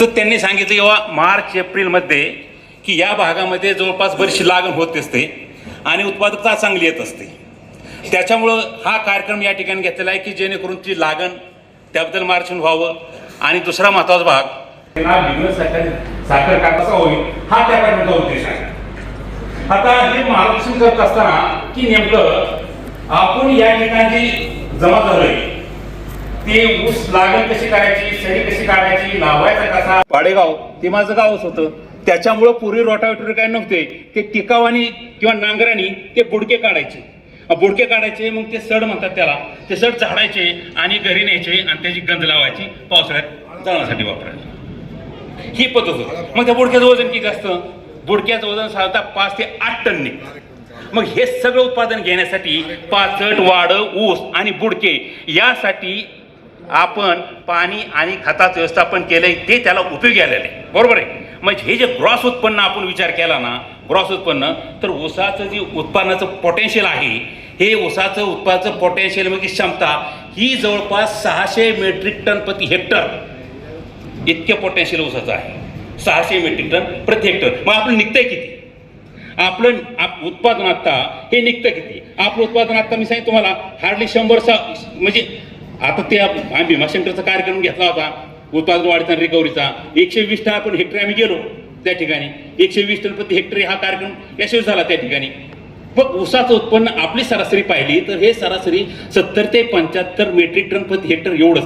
तर त्यांनी सांगितलं किंवा मार्च एप्रिलमध्ये की या भागामध्ये जवळपास बरीचशी लागण होत असते आणि उत्पादकता चांगली येत असते. त्याच्यामुळं हा कार्यक्रम या ठिकाणी घेतलेला आहे की जेणेकरून ती लागण त्याबद्दल मार्गदर्शन व्हावं आणि दुसरा महत्त्वाचा भाग साखर साखर कारखाना होईल हा त्या कार्यक्रमाचा उद्देश आहे. आता हे मार्गदर्शन करत असताना की नेमकं आपण या ठिकाणी जमा झालोय. ते ऊस लागण कशी करायची सरी कशी काढायची लावायचा कसा? पाडेगाव ते माझं गावच होतं. त्याच्यामुळं पूर्वी रोटावेटर काय नव्हते ते टिकावानी किंवा नांगरानी ते बुडके काढायचे. बुडके काढायचे मग ते सड म्हणतात त्याला. ते सड झाडायचे आणि घरी न्यायचे आणि त्याची गंज लावायची पावसाळ्यात जळणासाठी वापरायची. ही पद्धत होती. मग त्या बुडक्याचं वजन किती असतं? बुडक्याचं वजन साधारणतः पाच ते आठ टन निघतं मग हे सगळं उत्पादन घेण्यासाठी पाचट वाड ऊस आणि बुडके यासाठी आपण पाणी आणि खताचं व्यवस्थापन केलंय ते त्याला उपयोगी आलेलं आहे. बरोबर आहे? म्हणजे हे जे ग्रॉस उत्पन्न आपण विचार केला ना ग्रॉस उत्पन्न तर ऊसाचं जे उत्पन्नाचं पोटेन्शियल आहे हे ऊसाचं उत्पादनाचं पोटेन्शियल म्हणजे क्षमता ही जवळपास सहाशे मेट्रिक टन प्रति हेक्टर इतके पोटेन्शियल ऊसाचं आहे. सहाशे मेट्रिक टन प्रति हेक्टर मग आपलं निघतंय किती? आपलं आप उत्पादन आत्ता हे निघतं किती? आपलं उत्पादन आत्ता मी सांगितलं तुम्हाला हार्डली शंभर सा म्हणजे आता ते आम्ही भीमाशंकरचा कार्यक्रम घेतला होता उत्पादन वाढीचा रिकव्हरीचा एकशे वीस टन आपण हेक्टर आम्ही गेलो त्या ठिकाणी. एकशे वीस टन प्रति हेक्टर हा कार्यक्रम यशस्वी झाला त्या ठिकाणी. मग ऊसाचं उत्पन्न आपली सरासरी पाहिली तर हे सरासरी सत्तर ते पंच्याहत्तर मेट्रिक टन प्रति हेक्टर एवढंच